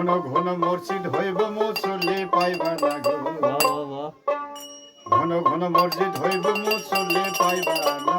ঘন ঘন মসজিদ হইব মুসল্লি পাইবা না গো। ঘন ঘন মসজিদ হইব মুসল্লি পাইবা না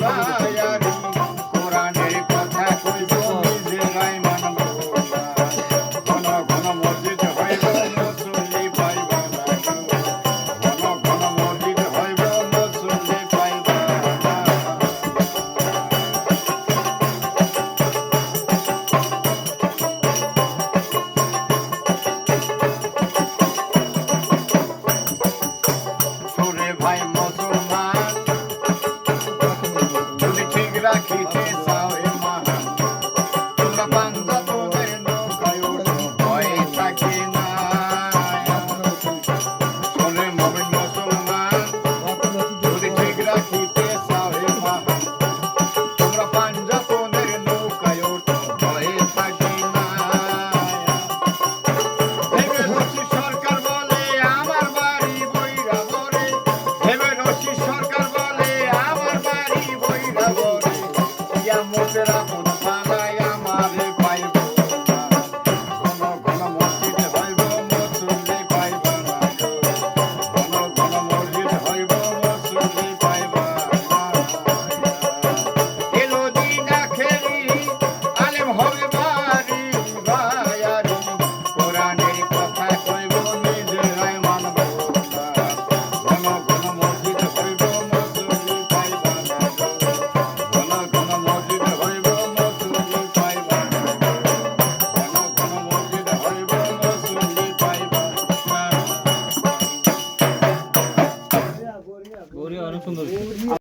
lá.